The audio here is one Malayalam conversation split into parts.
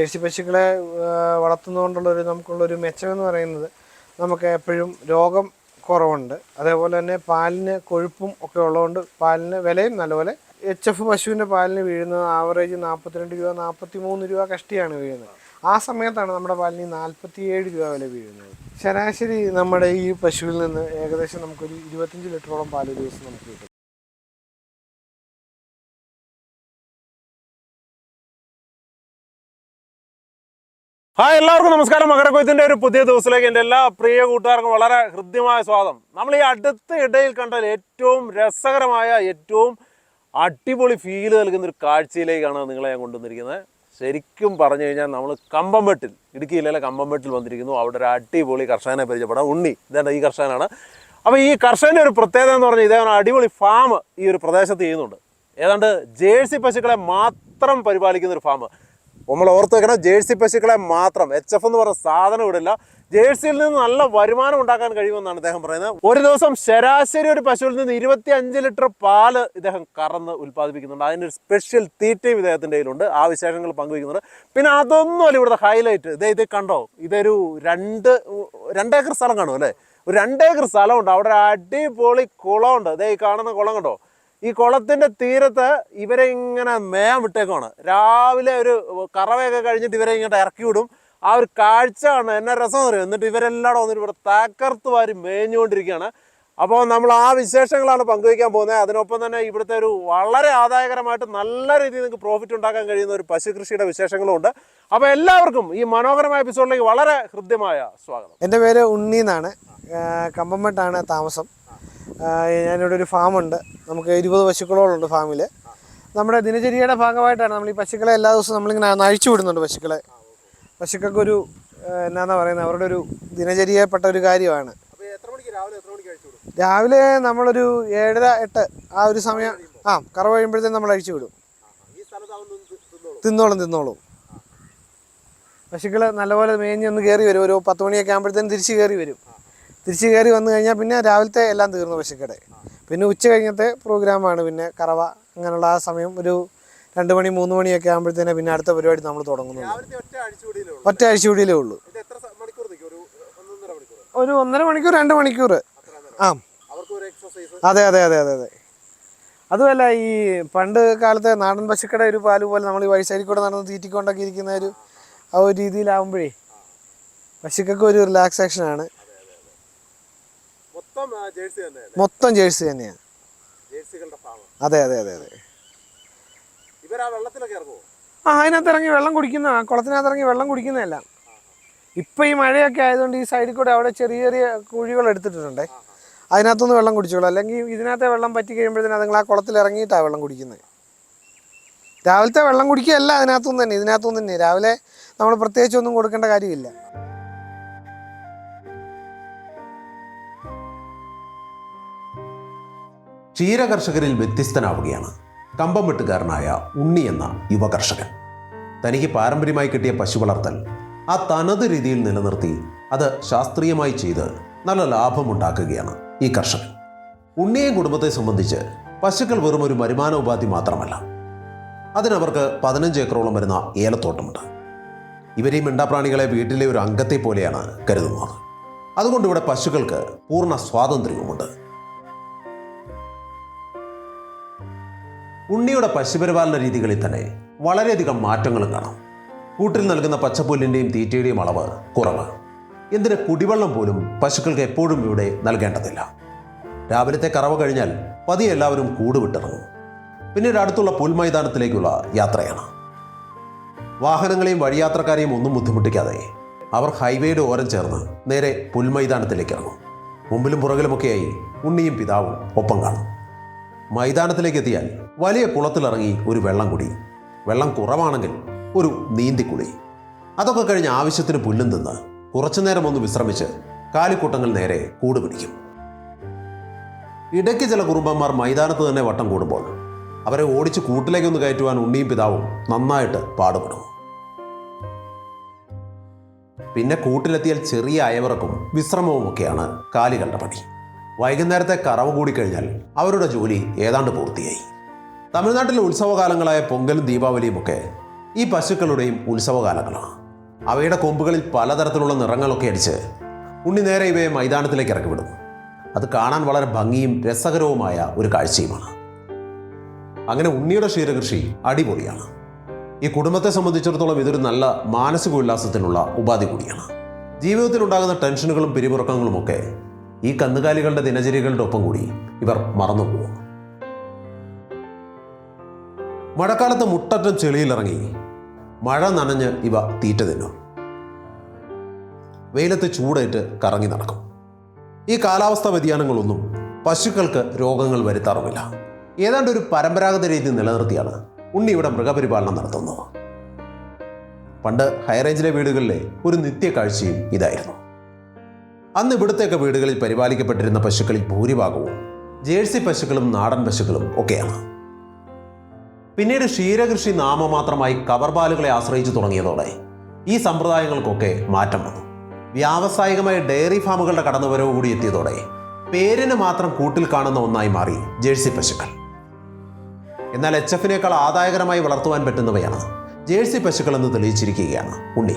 ജേഴ്സി പശുക്കളെ വളർത്തുന്നതുകൊണ്ടുള്ളൊരു നമുക്കുള്ളൊരു മെച്ചമെന്ന് പറയുന്നത് നമുക്ക് എപ്പോഴും രോഗം കുറവുണ്ട്. അതേപോലെ തന്നെ പാലിന് കൊഴുപ്പും ഒക്കെ ഉള്ളതുകൊണ്ട് പാലിന് വിലയും നല്ലപോലെ. എച്ച് എഫ് പശുവിന്റെ പാലിന് വീഴുന്നത് ആവറേജ് നാൽപ്പത്തിരണ്ട് രൂപ നാൽപ്പത്തി മൂന്ന് രൂപ കഷ്ടിയാണ് വീഴുന്നത്. ആ സമയത്താണ് നമ്മുടെ പാലിന് നാൽപ്പത്തിയേഴ് രൂപ വില വീഴുന്നത്. ശരാശരി നമ്മുടെ ഈ പശുവിൽ നിന്ന് ഏകദേശം നമുക്കൊരു ഇരുപത്തഞ്ച് ലിറ്ററോളം പാൽ ഒരു ദിവസം നമുക്ക് കിട്ടും. ഹായ് എല്ലാവർക്കും നമസ്കാരം. മകരക്കൊയ്ത്തിന്റെ ഒരു പുതിയ ദിവസത്തിലേക്ക് എന്റെ എല്ലാ പ്രിയ കൂട്ടുകാർക്കും വളരെ ഹൃദ്യമായ സ്വാഗതം. നമ്മൾ ഈ അടുത്ത ഇടയിൽ കണ്ടാൽ ഏറ്റവും രസകരമായ ഏറ്റവും അടിപൊളി ഫീൽ നൽകുന്ന ഒരു കാഴ്ചയിലേക്കാണ് നിങ്ങളെ ഞാൻ കൊണ്ടുവന്നിരിക്കുന്നത്. ശരിക്കും പറഞ്ഞു കഴിഞ്ഞാൽ നമ്മൾ കമ്പംവെട്ടിൽ ഇടുക്കി ജില്ലയിലെ കമ്പംവെട്ടിൽ വന്നിരിക്കുന്നു. അവിടെ ഒരു അടിപൊളി കർഷകനെ പരിചയപ്പെടാം. ഉണ്ണി ഇതേണ്ട ഈ കർഷകനാണ്. അപ്പോൾ ഈ കർഷകന്റെ ഒരു പ്രത്യേകത എന്ന് പറഞ്ഞാൽ ഇതേ അടിപൊളി ഫാം ഈ ഒരു പ്രദേശത്ത് ചെയ്യുന്നുണ്ട്. ഏതാണ്ട് ജേഴ്സി പശുക്കളെ മാത്രം പരിപാലിക്കുന്ന ഒരു ഫാം നമ്മൾ ഓർത്ത് വെക്കണം ജേഴ്സി പശുക്കളെ മാത്രം. എച്ച് എഫ് എന്ന് പറഞ്ഞ സാധനം ഇടില്ല ജേഴ്സിയിൽ നിന്ന് നല്ല വരുമാനം ഉണ്ടാക്കാൻ കഴിയുമെന്നാണ് അദ്ദേഹം പറയുന്നത്. ഒരു ദിവസം ശരാശരി ഒരു പശുവിൽ നിന്ന് ഇരുപത്തി അഞ്ച് ലിറ്റർ പാൽ ഇദ്ദേഹം കറന്ന് ഉൽപ്പാദിപ്പിക്കുന്നുണ്ട്. അതിനൊരു സ്പെഷ്യൽ തീറ്റയും ഇദ്ദേഹത്തിന്റെ കയ്യിലുണ്ട്. ആ വിശേഷങ്ങൾ പങ്കുവയ്ക്കുന്നുണ്ട്. പിന്നെ അതൊന്നുമല്ല ഇവിടുത്തെ ഹൈലൈറ്റ് ഇതേ ഇത് കണ്ടോ? ഇതൊരു രണ്ട് രണ്ടേക്കർ സ്ഥലം കാണും അല്ലേ? ഒരു രണ്ടേക്കർ സ്ഥലമുണ്ട്. അവിടെ അടിപൊളി കുളമുണ്ട് ഇതേ ഈ കാണുന്ന കുളം കണ്ടോ? ഈ കുളത്തിന്റെ തീരത്ത് ഇവരെ ഇങ്ങനെ മേയാൻ വിട്ടേക്കാണ് രാവിലെ ഒരു കറവയൊക്കെ കഴിഞ്ഞിട്ട് ഇവരെ ഇങ്ങോട്ട് ഇറക്കി വിടും. ആ ഒരു കാഴ്ച ആണ് എന്നെ രസം അറിയും? എന്നിട്ട് ഇവരെല്ലാം വന്നിട്ട് ഇവിടെ തകർത്ത് വാരി മേഞ്ഞുകൊണ്ടിരിക്കുകയാണ്. അപ്പോൾ നമ്മൾ ആ വിശേഷങ്ങളാണ് പങ്കുവയ്ക്കാൻ പോകുന്നത്. അതിനൊപ്പം തന്നെ ഇവിടുത്തെ ഒരു വളരെ ആദായകരമായിട്ട് നല്ല രീതിയിൽ നിങ്ങൾക്ക് പ്രോഫിറ്റ് ഉണ്ടാക്കാൻ കഴിയുന്ന ഒരു പശു കൃഷിയുടെ വിശേഷങ്ങളും ഉണ്ട്. അപ്പോൾ എല്ലാവർക്കും ഈ മനോഹരമായ എപ്പിസോഡിലേക്ക് വളരെ ഹൃദ്യമായ സ്വാഗതം. എന്റെ പേര് ഉണ്ണി എന്നാണ്. കമ്പമ്മട്ടാണ് താമസം. ഞാനിവിടെ ഒരു ഫാമുണ്ട്. നമുക്ക് ഇരുപത് പശുക്കളോളുണ്ട് ഫാമിൽ നമ്മുടെ ദിനചര്യയുടെ ഭാഗമായിട്ടാണ് നമ്മൾ ഈ പശുക്കളെ എല്ലാ ദിവസവും നമ്മളിങ്ങനെ അഴിച്ചു വിടുന്നുണ്ട് പശുക്കളെ. പശുക്കൾക്കൊരു ഒരു എന്നാന്നാ പറയുന്നത് അവരുടെ ഒരു ദിനചര്യപ്പെട്ട ഒരു കാര്യമാണ്. രാവിലെ നമ്മളൊരു ഏഴര എട്ട് ആ ഒരു സമയം ആ കറവ് കഴിയുമ്പോഴത്തേക്കും നമ്മൾ അഴിച്ചു വിടും. തിന്നോളും. തിന്നോളും പശുക്കൾ നല്ലപോലെ മേഞ്ഞൊന്ന് കയറി വരും. ഒരു പത്ത് മണിയൊക്കെ ആകുമ്പോഴത്തേനും തിരിച്ച് കയറി വരും. തിരിച്ച് കയറി വന്നു കഴിഞ്ഞാൽ പിന്നെ രാവിലത്തെ എല്ലാം തീർന്നു പശുക്കടെ. പിന്നെ ഉച്ച കഴിഞ്ഞത്തെ പ്രോഗ്രാമാണ് പിന്നെ കറവ. അങ്ങനെയുള്ള ആ സമയം ഒരു രണ്ട് മണി മൂന്ന് മണിയൊക്കെ ആകുമ്പോഴത്തേനെ പിന്നെ അടുത്ത പരിപാടി നമ്മൾ തുടങ്ങുന്നു ഒറ്റ അഴിച്ചുവിടിയിലേ ഉള്ളൂ. ഒരു ഒന്നര മണിക്കൂർ രണ്ട് മണിക്കൂർ. ആ. അതെ അതെ അതെ അതെ അതെ. അതുമല്ല ഈ പണ്ട് കാലത്തെ നാടൻ പശുക്കട ഒരു പാൽ പോലെ നമ്മൾ ഈ വഴി സൈഡിൽ കൂടെ നടന്ന് തീറ്റിക്കൊണ്ടൊക്കെ ഇരിക്കുന്ന ഒരു ആ ഒരു രീതിയിലാവുമ്പോഴേ പശുക്കൾക്ക് ഒരു റിലാക്സേഷൻ ആണ്. മൊത്തം ജേഴ്സി തന്നെയാണ് അതെ അതെ അതെ അതെ. ആ അതിനകത്ത് ഇറങ്ങി വെള്ളം കുടിക്കുന്ന കുളത്തിനകത്ത് ഇറങ്ങി വെള്ളം കുടിക്കുന്നതല്ല. ഇപ്പം ഈ മഴയൊക്കെ ആയതുകൊണ്ട് ഈ സൈഡിൽ കൂടെ അവിടെ ചെറിയ ചെറിയ കുഴികൾ എടുത്തിട്ടുണ്ട് അതിനകത്തുനിന്ന് വെള്ളം കുടിച്ചോളൂ. അല്ലെങ്കിൽ ഇതിനകത്തെ വെള്ളം പറ്റി കഴിയുമ്പോഴത്തേനും അതുങ്ങൾ ആ കുളത്തിൽ ഇറങ്ങിയിട്ടാണ് വെള്ളം കുടിക്കുന്നത്. രാവിലത്തെ വെള്ളം കുടിക്കുകയല്ല അതിനകത്തുനിന്ന് തന്നെ ഇതിനകത്തുനിന്ന് തന്നെ. രാവിലെ നമ്മൾ പ്രത്യേകിച്ചൊന്നും കൊടുക്കേണ്ട കാര്യമില്ല. ക്ഷീരകർഷകരിൽ വ്യത്യസ്തനാവുകയാണ്. കമ്പം വെട്ടുകാരനായ ഉണ്ണി എന്ന യുവകർഷകൻ. തനിക്ക് പാരമ്പര്യമായി കിട്ടിയ പശു വളർത്തൽ ആ തനത് രീതിയിൽ നിലനിർത്തി അത് ശാസ്ത്രീയമായി ചെയ്ത് നല്ല ലാഭമുണ്ടാക്കുകയാണ് ഈ കർഷകൻ. ഉണ്ണിയും കുടുംബത്തെ സംബന്ധിച്ച് പശുക്കൾ വെറും ഒരു വരുമാന ഉപാധി മാത്രമല്ല. അതിനവർക്ക് പതിനഞ്ച് ഏക്കറോളം വരുന്ന ഏലത്തോട്ടമുണ്ട്. ഇവർ ഈ മിണ്ടാപ്രാണികളെ വീട്ടിലെ ഒരു അംഗത്തെ പോലെയാണ് കരുതുന്നത്. അതുകൊണ്ട് ഇവിടെ പശുക്കൾക്ക് പൂർണ സ്വാതന്ത്ര്യവുമുണ്ട്. ഉണ്ണിയുടെ പശുപരിപാലന രീതികളിൽ തന്നെ വളരെയധികം മാറ്റങ്ങളും കാണാം. കൂട്ടിൽ നൽകുന്ന പച്ചപ്പുല്ലിന്റെയും തീറ്റയുടെയും അളവ് കുറവ്. എന്തിന് കുടിവെള്ളം പോലും പശുക്കൾക്ക് എപ്പോഴും ഇവിടെ നൽകേണ്ടതില്ല. രാവിലത്തെ കറവ കഴിഞ്ഞാൽ പതിയെ എല്ലാവരും കൂടുവിട്ടിറങ്ങും. പിന്നീട് അടുത്തുള്ള പുൽമൈതാനത്തിലേക്കുള്ള യാത്രയാണ്. വാഹനങ്ങളെയും വഴിയാത്രക്കാരെയും ഒന്നും ബുദ്ധിമുട്ടിക്കാതെ അവർ ഹൈവേയുടെ ഓരം ചേർന്ന് നേരെ പുൽമൈതാനത്തിലേക്ക് ഇറങ്ങും. മുമ്പിലും പുറകിലുമൊക്കെയായി ഉണ്ണിയും പിതാവും ഒപ്പം കാണും. മൈതാനത്തിലേക്ക് എത്തിയാൽ വലിയ കുളത്തിലിറങ്ങി ഒരു വെള്ളം കുടി. വെള്ളം കുറവാണെങ്കിൽ ഒരു നീന്തിക്കുളി അതൊക്കെ കഴിഞ്ഞ് ആവശ്യത്തിന് പുല്ലും തിന്ന് കുറച്ചു നേരം ഒന്ന് വിശ്രമിച്ച് കാലിക്കൂട്ടങ്ങൾ നേരെ കൂടുപിടിക്കും ഇടയ്ക്ക് ചില കുറുമ്പന്മാർ മൈതാനത്ത് തന്നെ വട്ടം കൂടുമ്പോൾ അവരെ ഓടിച്ച് കൂട്ടിലേക്കൊന്ന് കയറ്റുവാൻ ഉണ്ണിയും പിതാവും നന്നായിട്ട് പാടുപെടും. പിന്നെ കൂട്ടിലെത്തിയാൽ ചെറിയ അയവിറക്കും വിശ്രമവും ഒക്കെയാണ് കാലികളുടെ പണി. വൈകുന്നേരത്തെ കറവ് കൂടിക്കഴിഞ്ഞാൽ അവരുടെ ജോലി ഏതാണ്ട് പൂർത്തിയായി. തമിഴ്നാട്ടിലെ ഉത്സവകാലങ്ങളായ പൊങ്കലും ദീപാവലിയും ഒക്കെ ഈ പശുക്കളുടെയും ഉത്സവകാലങ്ങളാണ്. അവയുടെ കൊമ്പുകളിൽ പലതരത്തിലുള്ള നിറങ്ങളൊക്കെ അടിച്ച് ഉണ്ണി നേരെ ഇവയെ മൈതാനത്തിലേക്ക് ഇറക്കി വിടും അത് കാണാൻ വളരെ ഭംഗിയും രസകരവുമായ ഒരു കാഴ്ചയുമാണ്. അങ്ങനെ ഉണ്ണിയുടെ ക്ഷീരകൃഷി അടിപൊളിയാണ്. ഈ കുടുംബത്തെ സംബന്ധിച്ചിടത്തോളം ഇതൊരു നല്ല മാനസിക ഉല്ലാസത്തിനുള്ള ഉപാധി കൂടിയാണ്. ജീവിതത്തിൽ ഉണ്ടാകുന്ന ടെൻഷനുകളും പിരിമുറക്കങ്ങളുമൊക്കെ ഈ കന്നുകാലികളുടെ ദിനചര്യകളുടെ ഒപ്പം കൂടി ഇവർ മറന്നുപോകും. മഴക്കാലത്ത് മുട്ടറ്റം ചെളിയിലിറങ്ങി. മഴ നനഞ്ഞ് ഇവ തീറ്റ തിന്നും. വെയിലത്ത് ചൂടേറ്റ് കറങ്ങി നടക്കും. ഈ കാലാവസ്ഥാ വ്യതിയാനങ്ങളൊന്നും പശുക്കൾക്ക് രോഗങ്ങൾ വരുത്താറുമില്ല. ഏതാണ്ട് ഒരു പരമ്പരാഗത രീതി നിലനിർത്തിയാണ് ഉണ്ണി ഇവിടെ മൃഗപരിപാലനം നടത്തുന്നത്. പണ്ട് ഹൈറേഞ്ചിലെ വീടുകളിലെ ഒരു നിത്യ കാഴ്ചയും ഇതായിരുന്നു. അന്ന് ഇവിടുത്തെയൊക്കെ വീടുകളിൽ പരിപാലിക്കപ്പെട്ടിരുന്ന പശുക്കളിൽ ഭൂരിഭാഗവും ജേഴ്സി പശുക്കളും നാടൻ പശുക്കളും ഒക്കെയാണ്. പിന്നീട് ക്ഷീരകൃഷി നാമമാത്രമായി കവർബാലുകളെ ആശ്രയിച്ചു തുടങ്ങിയതോടെ ഈ സമ്പ്രദായങ്ങൾക്കൊക്കെ മാറ്റം വന്നു. വ്യാവസായികമായ ഡയറി ഫാമുകളുടെ കടന്നുവരവ് കൂടി എത്തിയതോടെ പേരിന് മാത്രം കൂട്ടിൽ കാണുന്ന ഒന്നായി മാറി ജേഴ്സി പശുക്കൾ. എന്നാൽ എച്ച് എഫിനേക്കാൾ ആദായകരമായി വളർത്തുവാൻ പറ്റുന്നവയാണ് ജേഴ്സി പശുക്കൾ എന്ന് തെളിയിച്ചിരിക്കുകയാണ് ഉണ്ണി.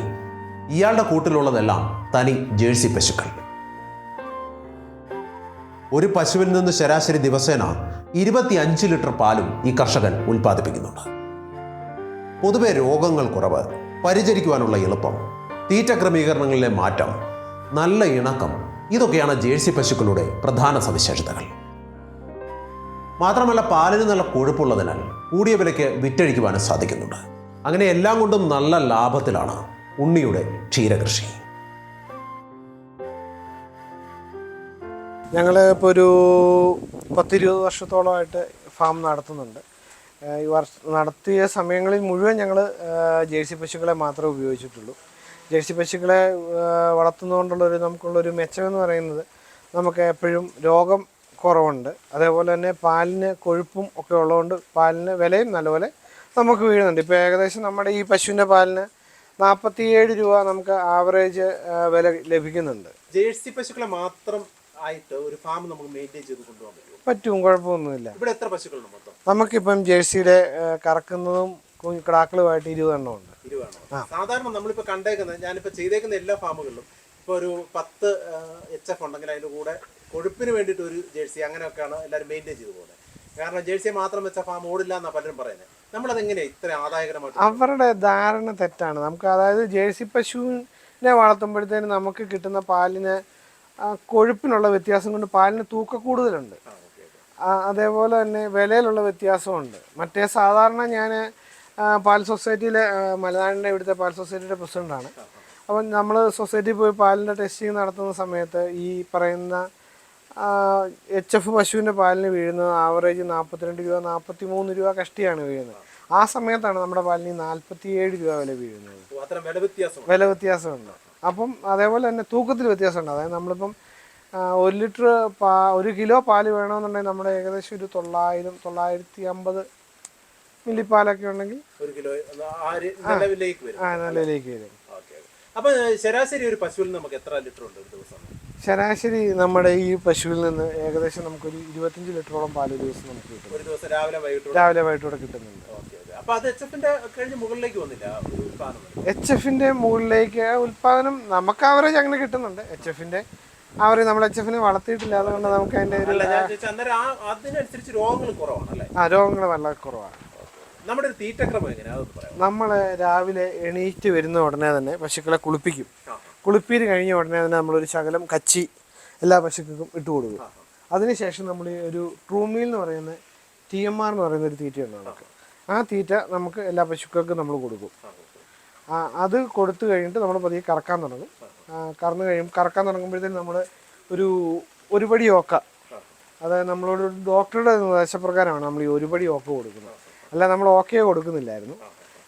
ഇയാളുടെ കൂട്ടിലുള്ളതെല്ലാം തനി ജേഴ്സി പശുക്കൾ. ഒരു പശുവിൽ നിന്ന് ശരാശരി ദിവസേന ഇരുപത്തി അഞ്ച് ലിറ്റർ പാലും ഈ കർഷകൻ ഉൽപ്പാദിപ്പിക്കുന്നുണ്ട്. പൊതുവെ രോഗങ്ങൾ കുറവ് പരിചരിക്കുവാനുള്ള എളുപ്പം തീറ്റ ക്രമീകരണങ്ങളിലെ മാറ്റം നല്ല ഇണക്കം ഇതൊക്കെയാണ് ജേഴ്സി പശുക്കളുടെ പ്രധാന സവിശേഷതകൾ. മാത്രമല്ല പാലിന് നല്ല കൊഴുപ്പുള്ളതിനാൽ കൂടിയ വിലയ്ക്ക് വിറ്റഴിക്കുവാനും സാധിക്കുന്നുണ്ട്. അങ്ങനെ എല്ലാം കൊണ്ടും നല്ല ലാഭത്തിലാണ് ഉണ്ണിയുടെ ക്ഷീരകൃഷി. ഞങ്ങൾ ഇപ്പോൾ ഒരു പത്തിരുപത് വർഷത്തോളമായിട്ട് ഫാം നടത്തുന്നുണ്ട്. ഈ വർഷ നടത്തിയ സമയങ്ങളിൽ മുഴുവൻ ഞങ്ങൾ ജേഴ്സി പശുക്കളെ മാത്രമേ ഉപയോഗിച്ചിട്ടുള്ളൂ. ജേഴ്സി പശുക്കളെ വളർത്തുന്നതുകൊണ്ടുള്ളൊരു നമുക്കുള്ളൊരു മെച്ചമെന്ന് പറയുന്നത് നമുക്ക് എപ്പോഴും രോഗം കുറവുണ്ട്. അതേപോലെ തന്നെ പാലിന് കൊഴുപ്പും ഒക്കെ ഉള്ളതുകൊണ്ട് പാലിന് വിലയും നല്ലപോലെ നമുക്ക് വീഴുന്നുണ്ട്. ഇപ്പോൾ ഏകദേശം നമ്മുടെ ഈ പശുവിന്റെ പാലിന് നാൽപ്പത്തിയേഴ് രൂപ നമുക്ക് ആവറേജ് വില ലഭിക്കുന്നുണ്ട്. ജേഴ്സി പശുക്കളെ മാത്രം ആയിട്ട് ഒരു ഫാം നമുക്ക് മെയിന്റെയിൻ ചെയ്ത് കൊണ്ടുപോകാൻ പറ്റും പറ്റും കുഴപ്പമൊന്നുമില്ല. ഇവിടെ എത്ര പശുക്കളുണ്ട് മൊത്തം? നമുക്കിപ്പം ജേഴ്സിയുടെ കറക്കുന്നതും കിടാക്കളുമായിട്ട് ഇരുപതെണ്ണം ഉണ്ട്. ഇരുപതെണ്ണം സാധാരണ നമ്മളിപ്പോ കണ്ടേക്കുന്നത് ഞാനിപ്പോൾ ചെയ്തേക്കുന്ന എല്ലാ ഫാമുകളിലും ഇപ്പോൾ ഒരു പത്ത് എച്ച് എഫ് ഉണ്ടെങ്കിൽ അതിന്റെ കൂടെ കൊഴുപ്പിന് വേണ്ടിയിട്ട് ഒരു ജേഴ്സി അങ്ങനെയൊക്കെയാണ് എല്ലാവരും മെയിന്റെയിൻ ചെയ്തു പോകുന്നത്. കാരണം ജേഴ്സി മാത്രം വെച്ച ഫാം ഓടില്ല എന്നാ പലരും പറയുന്നത്. നമ്മളത് എങ്ങനെയാ ഇത്ര ആദായകരമായിട്ട് അവരുടെ ധാരണ തെറ്റാണ്. നമുക്ക് അതായത് ജേഴ്സി പശുവിനെ വളർത്തുമ്പോഴത്തേന് നമുക്ക് കിട്ടുന്ന പാലിന് കൊഴുപ്പിനുള്ള വ്യത്യാസം കൊണ്ട് പാലിന് തൂക്ക കൂടുതലുണ്ട്. അതേപോലെ തന്നെ വിലയിലുള്ള വ്യത്യാസമുണ്ട്. മറ്റേ സാധാരണ ഞാൻ പാൽ സൊസൈറ്റിയിലെ മലനാടിന്റെ ഇവിടുത്തെ പാൽ സൊസൈറ്റിയുടെ പ്രസിഡന്റാണ് അപ്പം നമ്മൾ സൊസൈറ്റിയിൽ പോയി പാലിന്റെ ടെസ്റ്റിംഗ് നടത്തുന്ന സമയത്ത് ഈ പറയുന്ന എച്ച് എഫ് പശുവിന്റെ പാലിന് വീഴുന്നത് ആവറേജ് നാൽപ്പത്തിരണ്ട് രൂപ നാൽപ്പത്തി മൂന്ന് രൂപ കഷ്ടിയാണ് വീഴുന്നത്. ആ സമയത്താണ് നമ്മുടെ പാലിന് നാൽപ്പത്തിയേഴ് രൂപ വില വീഴുന്നത്. വില വ്യത്യാസമുണ്ട്. അപ്പം അതേപോലെ തന്നെ തൂക്കത്തിൽ വ്യത്യാസമുണ്ട്. അതായത് നമ്മളിപ്പം ഒരു ലിറ്റർ പാ ഒരു കിലോ പാൽ വേണമെന്നുണ്ടെങ്കിൽ നമ്മുടെ ഏകദേശം ഒരു തൊള്ളായിരം തൊള്ളായിരത്തി അമ്പത് മില്ലി പാലൊക്കെ ഉണ്ടെങ്കിൽ ഒരു കിലോ നിലവിലേക്ക് വരും. ആ വരും. അപ്പൊ ശരാശരി ഒരു പശുവിൽ നമുക്ക് എത്ര ലിറ്റർ ഉണ്ട് ഒരു ദിവസം? ശരാശരി നമ്മുടെ ഈ പശുവിൽ നിന്ന് ഏകദേശം നമുക്കൊരു ഇരുപത്തഞ്ച് ലിറ്ററോളം പാൽ ഒരു ദിവസം നമുക്ക് കിട്ടും. ഒരു ദിവസം രാവിലെ വൈകിട്ട് രാവിലെ വൈകിട്ടൂടെ കിട്ടുന്നുണ്ട്. എച്ച് എഫിന്റെ മുകളിലേക്ക് ഉൽപാദനം നമുക്ക് ആവറേജ് അങ്ങനെ കിട്ടുന്നുണ്ട്. എച്ച് എഫിന്റെ ആവറേജ് നമ്മൾ എച്ച് എഫിനെ വളർത്തിയിട്ടില്ല. അതുകൊണ്ട് നമുക്ക് അതിന്റെ ഒരു ആ രോഗങ്ങൾ വളരെ കുറവാണ്. നമ്മുടെ ഒരു തീറ്റക്രമം നമ്മൾ രാവിലെ എണീറ്റ് വരുന്ന ഉടനെ തന്നെ പശുക്കളെ കുളിപ്പിക്കും. കുളിപ്പീര് കഴിഞ്ഞ ഉടനെ തന്നെ നമ്മളൊരു ശകലം കച്ചി എല്ലാ പശുക്കൾക്കും ഇട്ട് കൊടുക്കും. അതിനുശേഷം നമ്മൾ ഒരു ട്രൂമിൽ എന്ന് പറയുന്ന ടി എം ആർ എന്ന് പറയുന്ന ഒരു തീറ്റയുണ്ട് നമുക്ക്. ആ തീറ്റ നമുക്ക് എല്ലാ പശുക്കൾക്കും നമ്മൾ കൊടുക്കും. അത് കൊടുത്തു കഴിഞ്ഞിട്ട് നമ്മൾ പതിയെ കറക്കാൻ തുടങ്ങും. കറന്നു കഴിയും കറക്കാൻ തുടങ്ങുമ്പോഴത്തേക്കും നമ്മൾ ഒരു ഒരുപടി ഓക്ക. അതായത് നമ്മളോട് ഡോക്ടറുടെ നിർദ്ദേശപ്രകാരമാണ് നമ്മൾ ഈ ഒരുപടി ഓക്ക കൊടുക്കുന്നത്. അല്ല നമ്മൾ ഓക്കെ കൊടുക്കുന്നില്ലായിരുന്നു.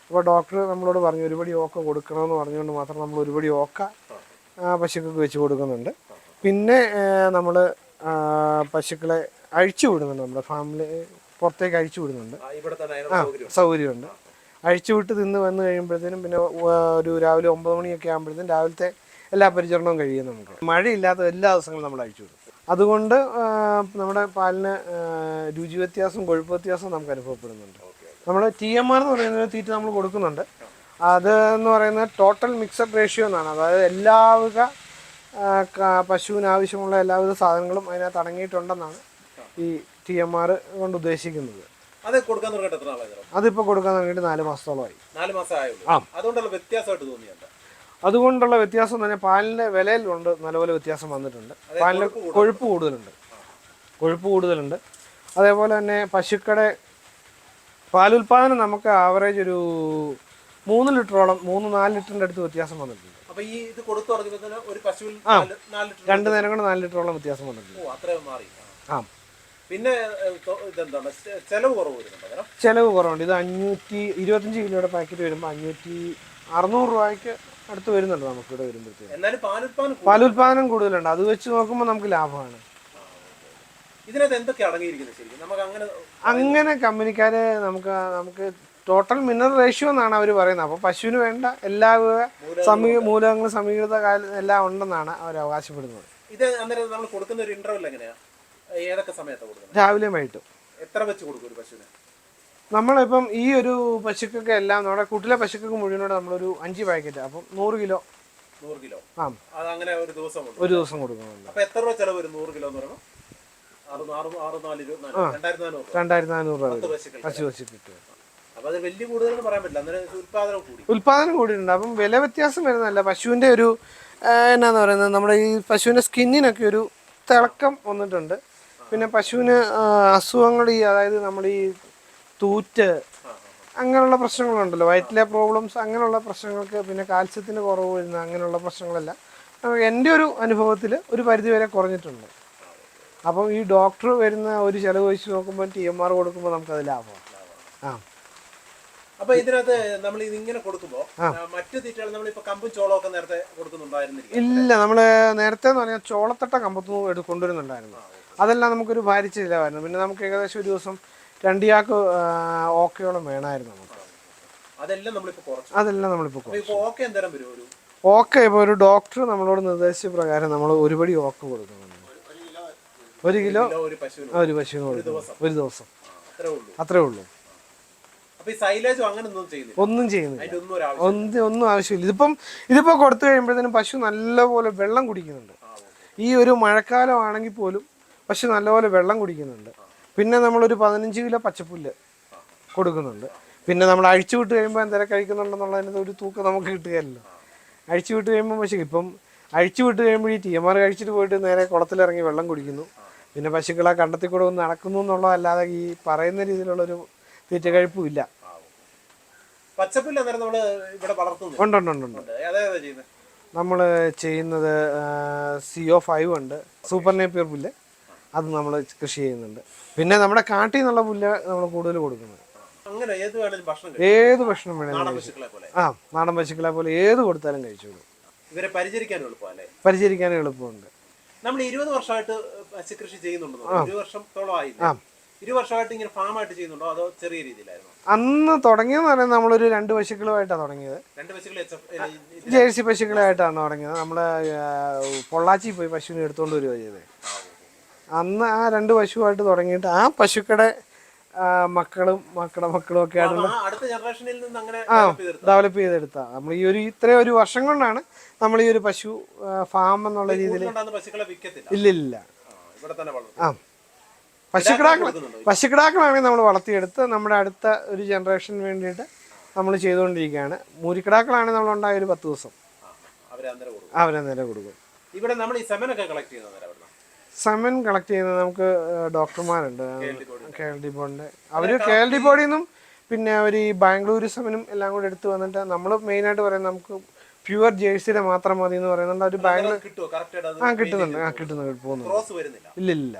അപ്പോൾ ഡോക്ടർ നമ്മളോട് പറഞ്ഞു ഒരുപടി ഓക്ക കൊടുക്കണമെന്ന് പറഞ്ഞുകൊണ്ട് മാത്രം നമ്മൾ ഒരുപടി ഓക്ക പശുക്കൾക്ക് വെച്ച് കൊടുക്കുന്നുണ്ട്. പിന്നെ നമ്മൾ പശുക്കളെ അഴിച്ചു വിടുന്നുണ്ട് നമ്മുടെ ഫാമിൽ പുറത്തേക്ക് അഴിച്ചു വിടുന്നുണ്ട്. ആ, സൗകര്യമുണ്ട്. അഴിച്ചു വിട്ട് തിന്ന് വന്നു കഴിയുമ്പോഴത്തേനും പിന്നെ ഒരു രാവിലെ ഒമ്പത് മണിയൊക്കെ ആകുമ്പോഴത്തേനും രാവിലത്തെ എല്ലാ പരിചരണവും കഴിയും നമുക്ക്. മഴയില്ലാത്ത എല്ലാ ദിവസങ്ങളും നമ്മൾ അഴിച്ചു വിടും. അതുകൊണ്ട് നമ്മുടെ പാലിന് രുചി വ്യത്യാസവും കൊഴുപ്പ് വ്യത്യാസവും നമുക്ക് അനുഭവപ്പെടുന്നുണ്ട്. നമ്മൾ ടി എം ആർ എന്ന് പറയുന്ന തീറ്റ നമ്മൾ കൊടുക്കുന്നുണ്ട്. അത് എന്ന് പറയുന്നത് ടോട്ടൽ മിക്സഡ് റേഷ്യോ എന്നാണ്. അതായത് എല്ലാവിധ പശുവിന് ആവശ്യമുള്ള എല്ലാവിധ സാധനങ്ങളും അതിനകത്ത് അടങ്ങിയിട്ടുണ്ടെന്നാണ് ഈ ടി എം ആർ കൊണ്ട് ഉദ്ദേശിക്കുന്നത്. അത് കൊടുക്കാൻ തുടങ്ങിയിട്ട് എത്ര നാളായി ചേട്ടാ? അതിപ്പോൾ കൊടുക്കാൻ തുടങ്ങിയിട്ട് നാല് മാസത്തോളമായി. നാല് ആ. അതുകൊണ്ടുള്ള വ്യത്യാസമായിട്ട് തോന്നിയുണ്ട് അതുകൊണ്ടുള്ള വ്യത്യാസം തന്നെ പാലിന്റെ വിലയിലുണ്ട് നല്ലപോലെ വ്യത്യാസം വന്നിട്ടുണ്ട്. പാലിന് കൊഴുപ്പ് കൂടുതലുണ്ട്. കൊഴുപ്പ് കൂടുതലുണ്ട്. അതേപോലെ തന്നെ പശുക്കളുടെ പാലുൽപാദനം നമുക്ക് ആവറേജ് ഒരു മൂന്ന് ലിറ്ററോളം മൂന്ന് നാല് ലിറ്ററിന്റെ അടുത്ത് വ്യത്യാസം വന്നിട്ടുണ്ട്. ഈ ഇത് കൊടുത്തു ഒരു പശുവിൽ രണ്ട് നേരം കൊണ്ട് നാല് ലിറ്ററോളം വ്യത്യാസം വന്നിട്ടുണ്ട്. ആ. പിന്നെ ഇതെന്താണ്? ചെലവ് കുറവ് വരുന്നുണ്ട് ചെലവ് കുറവുണ്ട്. ഇത് അഞ്ഞൂറ്റി ഇരുപത്തഞ്ച് കിലോയുടെ പാക്കറ്റ് വരുമ്പോൾ അഞ്ഞൂറ്റി അറുന്നൂറ് രൂപയ്ക്ക് അടുത്ത് വരുന്നുണ്ട് നമുക്കിവിടെ വരുമ്പോഴത്തേക്ക്. വരുമ്പോഴത്തേക്കും പാലുൽപാദനം കൂടുതലുണ്ട്. അത് വെച്ച് നോക്കുമ്പോൾ നമുക്ക് ലാഭമാണ്. ഇതിനകത്ത് എന്തൊക്കെ അടങ്ങിയിരിക്കുന്നത് ശരിക്കും? നമുക്ക് അങ്ങനെ അങ്ങനെ കമ്പനിക്കാര് നമുക്ക് നമുക്ക് ടോട്ടൽ മിനറൽ റേഷ്യോ എന്നാണ് അവർ പറയുന്നത്. അപ്പോൾ പശുവിന് വേണ്ട എല്ലാ സമീ മൂലകങ്ങളും സമീകൃത കാലം എല്ലാം ഉണ്ടെന്നാണ് അവർ അവകാശപ്പെടുന്നത്. ഇത് അന്നേരം നമ്മൾ കൊടുക്കുന്ന ഒരു ഇന്റർവെൽ എങ്ങനെയാ? ഏതൊക്കെ സമയത്താണ് കൊടുക്കുന്നത്? രാവിലെയും വൈകിട്ടും. എത്ര വെച്ച് കൊടുക്കും ഒരു പശുവിന്? നമ്മളിപ്പം ഈ ഒരു പശുക്കൊക്കെ എല്ലാം നമ്മുടെ കൂട്ടിലെ പശുക്കൊക്കെ മുഴുവനോട് നമ്മളൊരു അഞ്ച് പാക്കറ്റ്. അപ്പം നൂറ് കിലോ. നൂറ് കിലോ. ആ. അത് അങ്ങനെ ഒരു ദിവസം കൊടുക്കും. ഒരു ദിവസം കൊടുക്കുന്നുണ്ട്. അപ്പൊ എത്ര രൂപ ചെലവ് വരും നൂറ് കിലോ എന്ന് പറയുമ്പോൾ ആറ് ആറ് ആറ് നാല് ഇരുപത്തിനാല് രണ്ടായിരത്തി നാനൂറ് രൂപ. രണ്ടായിരത്തി നാനൂറ് രൂപ പത്ത് വരും. പശുക്കൾ പശു പശു കിട്ടും. അപ്പൊ അത് വലിയ കൂടുതലെന്ന് പറയാൻ പറ്റില്ല. അന്നേരം ഉത്പാദനം കൂടി. ഉൽപാദനം കൂടിയിട്ടുണ്ട്. അപ്പം വില വ്യത്യാസം വരുന്നതല്ല. പശുവിന്റെ ഒരു ആ, എന്നാന്ന് പറയുന്നത് നമ്മുടെ ഈ പശുവിന്റെ സ്കിന്നിനൊക്കെ ഒരു തിളക്കം വന്നിട്ടുണ്ട്. പിന്നെ പശുവിന് അസുഖങ്ങൾ ഈ അതായത് നമ്മൾ ഈ തൂറ്റ് അങ്ങനെയുള്ള പ്രശ്നങ്ങളുണ്ടല്ലോ. വയറ്റിലെ പ്രോബ്ലംസ് അങ്ങനെയുള്ള പ്രശ്നങ്ങൾക്ക് പിന്നെ കാൽസ്യത്തിന് കുറവ് വരുന്ന അങ്ങനെയുള്ള പ്രശ്നങ്ങളെല്ലാം. നമുക്ക് എന്റെ ഒരു അനുഭവത്തിൽ ഒരു പരിധിവരെ കുറഞ്ഞിട്ടുണ്ട്. അപ്പം ഈ ഡോക്ടർ വരുന്ന ഒരു ചിലവ് വെച്ച് നോക്കുമ്പോൾ ടി എം ആർ കൊടുക്കുമ്പോൾ നമുക്കത് ലാഭമാണ്. ആ. അപ്പൊ ഇതിനകത്ത് നമ്മൾ ഇതിങ്ങനെ കൊടുക്കുമ്പോൾ മറ്റു തീറ്റകൾ നമ്മളിപ്പോ കമ്പും ചോളവും ഒക്കെ നേരത്തെ കൊടുക്കുന്നുണ്ടായിരുന്നില്ല ഇല്ല നമ്മൾ നേരത്തെ എന്ന് പറഞ്ഞാൽ ചോളത്തട്ട കമ്പത്ത് കൊണ്ടുവരുന്നുണ്ടായിരുന്നു. അതെല്ലാം നമുക്കൊരു ഭാരിച്ച ചിലവായിരുന്നു. പിന്നെ നമുക്ക് ഏകദേശം ഒരു ദിവസം രണ്ട് രണ്ടിയാക്ക് ഓക്കെയോളം വേണമായിരുന്നു നമുക്ക്. അതെല്ലാം നമ്മളിപ്പോ നമ്മളിപ്പോൾ ഇപ്പൊ ഓക്കെ വരും ഒരു ഓക്ക ഇപ്പോൾ ഒരു ഡോക്ടർ നമ്മളോട് നിർദ്ദേശിച്ച പ്രകാരം നമ്മൾ ഒരുപടി ഓക്ക് കൊടുക്കുന്നു കൊടുക്കുന്നുണ്ട് ഒരു കിലോ ഒരു പശുവിന് ആ, ഒരു പശുവിന് കൊടുക്കുന്നു ഒരു ദിവസം. അത്രേ ഉള്ളൂ. ഒന്നും ചെയ്യുന്നില്ല? ഒന്നും ഒന്നും ആവശ്യമില്ല. ഇതിപ്പം ഇതിപ്പോ കൊടുത്തു കഴിയുമ്പോഴത്തേനും പശു നല്ലപോലെ വെള്ളം കുടിക്കുന്നുണ്ട്. ഈ ഒരു മഴക്കാലം ആണെങ്കിൽ പോലും പശു നല്ലപോലെ വെള്ളം കുടിക്കുന്നുണ്ട്. പിന്നെ നമ്മളൊരു പതിനഞ്ച് കിലോ പച്ചപ്പുല്ല് കൊടുക്കുന്നുണ്ട്. പിന്നെ നമ്മൾ അഴിച്ചു വിട്ട് കഴിയുമ്പോൾ എന്തെങ്കിലും കഴിക്കുന്നുണ്ടെന്നുള്ളതിന്റെ ഒരു തൂക്കം നമുക്ക് കിട്ടുകയല്ലോ. അഴിച്ചു വിട്ട് കഴിയുമ്പോൾ പക്ഷേ ഇപ്പം അഴിച്ചു വിട്ട് കഴിയുമ്പോൾ ഈ ടി എം ആർ കഴിച്ചിട്ട് പോയിട്ട് നേരെ കുളത്തിലിറങ്ങി വെള്ളം കുടിക്കുന്നു. പിന്നെ പശുക്കളെ കണ്ടത്തിൽ കൂടെ ഒന്ന് നടക്കുന്നു എന്നുള്ളതല്ലാതെ ഈ പറയുന്ന രീതിയിലുള്ളൊരു തീറ്റ കഴിപ്പും ഇല്ല പച്ചപ്പുല്ല് അന്നേരം നമ്മൾ ഇവിടെ വളർത്തുന്നു ഉണ്ട് ഉണ്ട് ഉണ്ട് നമ്മൾ ചെയ്യുന്നത്? സിഒ ഫൈവ് ഉണ്ട്. സൂപ്പർ നേപ്പിയർ പുല്ല്. അത് നമ്മൾ കൃഷി ചെയ്യുന്നുണ്ട്. പിന്നെ നമ്മുടെ കാട്ടിൽ നിന്നുള്ള പുല്ല് നമ്മൾ കൂടുതൽ കൊടുക്കുന്നത്. ഏത് ഭക്ഷണം പോലെ. ആ നാടൻ പശുക്കളെ പോലെ ഏത് കൊടുത്താലും കഴിച്ചോളൂ ഇവരെ പരിചരിക്കാൻ എളുപ്പമല്ലേ പരിചരിക്കാൻ എളുപ്പമുണ്ട്. നമ്മൾ ഇരുപത് വർഷമായിട്ട് പശുകൃഷി ചെയ്യുന്നുണ്ടോ? ഇരുപത് വർഷത്തോളമായി ഇരുപത് വർഷമായിട്ട് ഇങ്ങനെ ഫാമായിട്ട് ചെയ്യുന്നുണ്ടോ? അതോ ചെറിയ രീതിയിലായിരുന്നു? അന്ന് തുടങ്ങിയെന്ന് പറയുന്നത് നമ്മളൊരു രണ്ട് പശുക്കളുമായിട്ടാണ് തുടങ്ങിയത്. രണ്ട് പശുക്കൾ ജേഴ്സി പശുക്കളായിട്ടാണ് തുടങ്ങിയത്. നമ്മൾ പൊള്ളാച്ചി പോയി പശുവിനെ എടുത്തുകൊണ്ട് വരിക ചെയ്തത് അന്ന് ആ രണ്ട് പശുവായിട്ട് തുടങ്ങിയിട്ട് ആ പശുക്കളുടെ മക്കളും മക്കളുടെ മക്കളും ഒക്കെ ആയിട്ടുള്ള ആ ഡെവലപ്പ് ചെയ്തെടുത്ത. നമ്മൾ ഈ ഒരു ഇത്രയും ഒരു വർഷം കൊണ്ടാണ് നമ്മൾ ഈ ഒരു പശു ഫാം എന്നുള്ള രീതിയിൽ ഇല്ല ഇല്ല. ആ, പശുക്കിടാക്കൾ? പശുക്കിടാക്കളാണെങ്കിൽ നമ്മൾ വളർത്തിയെടുത്ത് നമ്മുടെ അടുത്ത ഒരു ജനറേഷൻ വേണ്ടിയിട്ട് നമ്മൾ ചെയ്തുകൊണ്ടിരിക്കുകയാണ്. മൂരിക്കിടാക്കളാണെങ്കിൽ നമ്മൾ ഉണ്ടായ ഒരു പത്ത് ദിവസം. അവരെ നേരെ കൊടുക്കും. ഇവിടെ നമ്മൾ ഈ സെമനൊക്കെ കളക്ട് ചെയ്യുന്ന നേരം അവിടെ സമൻ കളക്ട് ചെയ്യുന്നത് നമുക്ക് ഡോക്ടർമാരുണ്ട് ബോർഡിന്റെ. കെ എൽ ഡി ബോർഡിന്റെ അവർ കെ എൽ ഡി ബോർഡിൽ നിന്നും പിന്നെ അവർ ഈ ബാംഗ്ലൂർ സമനും എല്ലാം കൂടെ എടുത്തു വന്നിട്ട് നമ്മൾ മെയിനായിട്ട് പറയുന്നത് നമുക്ക് പ്യുവർ ജേഴ്സിയുടെ മാത്രം മതി എന്ന് പറയുന്നുണ്ട് അവർ ബാംഗ്ലൂർ ആ കിട്ടുന്നുണ്ട്. ആ കിട്ടുന്നുണ്ട് പോകുന്നുണ്ട്. ഇല്ല ഇല്ല